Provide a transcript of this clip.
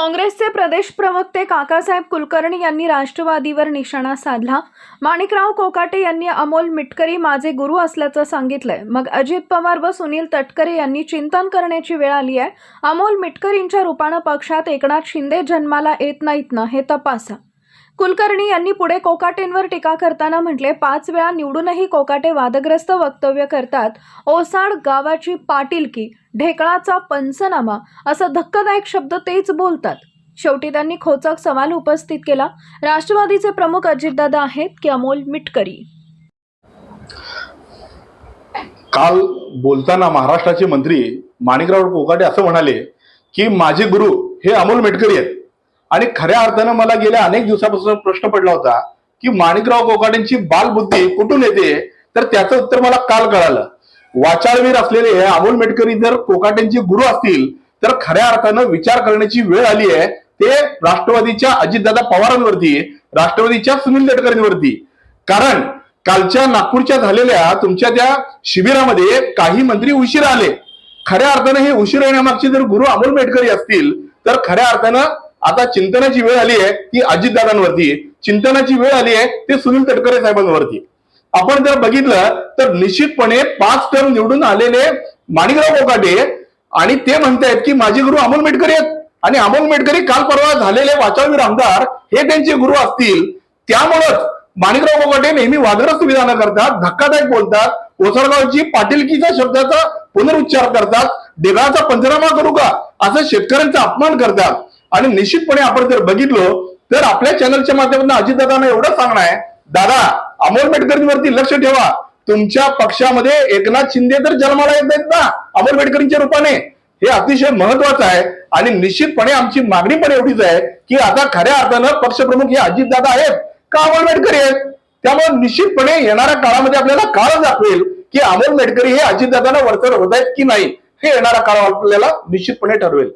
काँग्रेसचे प्रदेश प्रवक्ते काकासाहेब कुलकर्णी यांनी राष्ट्रवादीवर निशाणा साधला. माणिकराव कोकाटे यांनी अमोल मिटकरी माझे गुरु असल्याचं सांगितलंय. मग अजित पवार व सुनील तटकरे यांनी चिंतन करण्याची वेळ आली आहे. अमोल मिटकरींच्या रूपानं पक्षात एकनाथ शिंदे जन्माला येत नाहीत ना हे तपासा. कुलकर्णी यांनी पुढे कोकाटेंवर टीका करताना म्हटले पाच वेळा निवडूनही कोकाटे वादग्रस्त वक्तव्य करतात. ओसाड गावाची पाटीलकी ढेकळाचा पंचनामा असा धक्कादायक शब्द तेच बोलतात. शेवटी त्यांनी खोचक सवाल उपस्थित केला. राष्ट्रवादीचे प्रमुख अजितदादा आहेत की अमोल मिटकरी? काल बोलताना महाराष्ट्राचे मंत्री माणिकराव कोकाटे असं म्हणाले की माझे गुरु हे अमोल मिटकरी आहेत. आणि खऱ्या अर्थानं मला गेल्या अनेक दिवसापासून प्रश्न पडला होता की माणिकराव कोकाटेंची बालबुद्धी कुठून येते? तर त्याचं उत्तर मला काल कळालं. वाचाळवीर असलेले हे अमोल मेटकरी जर कोकाटेंचे गुरु असतील तर खऱ्या अर्थानं विचार करण्याची वेळ आली आहे ते राष्ट्रवादीच्या अजितदादा पवारांवरती राष्ट्रवादीच्या सुनील तटकरेंवरती. कारण कालच्या नागपूरच्या झालेल्या तुमच्या त्या शिबिरामध्ये काही मंत्री उशीर आले. खऱ्या अर्थानं हे उशीर येण्यामागचे जर गुरु अमोल मेटकरी असतील तर खऱ्या अर्थानं आता चिंतनाची वेळ आली आहे ती अजितदादांवरती. चिंतनाची वेळ आली आहे ते सुनील तटकरे साहेबांवरती. आपण जर बघितलं तर निश्चितपणे पाच टर्म निवडून आलेले माणिकराव कोकाटे आणि ते म्हणतायत की माझे गुरु अमोल मेटकरी आहेत. आणि अमोल मेटकरी काल परवा झालेले वाचावीर आमदार हे त्यांचे गुरु असतील. त्यामुळंच माणिकराव कोकाटे नेहमी वादग्रस्त विधानं करतात धक्कादायक बोलतात ओसरगावची पाटीलकीच्या शब्दाचा पुनरुच्चार करतात देगाचा पंचनामा करू का? असं शेतकऱ्यांचा अपमान करतात. आणि निश्चितपणे आपण जर बघितलं तर आपल्या चॅनलच्या माध्यमातून अजितदादांना एवढं सांगणं आहे दादा अमोल मेटकरींवरती लक्ष ठेवा. तुमच्या पक्षामध्ये एकनाथ शिंदे तर जन्माला येत आहेत ना अमोल मेटकरींच्या रूपाने. हे अतिशय महत्वाचं आहे आणि निश्चितपणे आमची मागणी पण एवढीच आहे की आता खऱ्या अर्थानं पक्षप्रमुख हे अजितदादा आहेत का अमोल मेटकरी आहेत? त्यामुळे निश्चितपणे येणाऱ्या काळामध्ये आपल्याला काळ दाखवेल की अमोल मेटकरी हे अजितदादांना वरचढ होत आहेत की नाही हे येणारा काळ आपल्याला निश्चितपणे ठरवेल.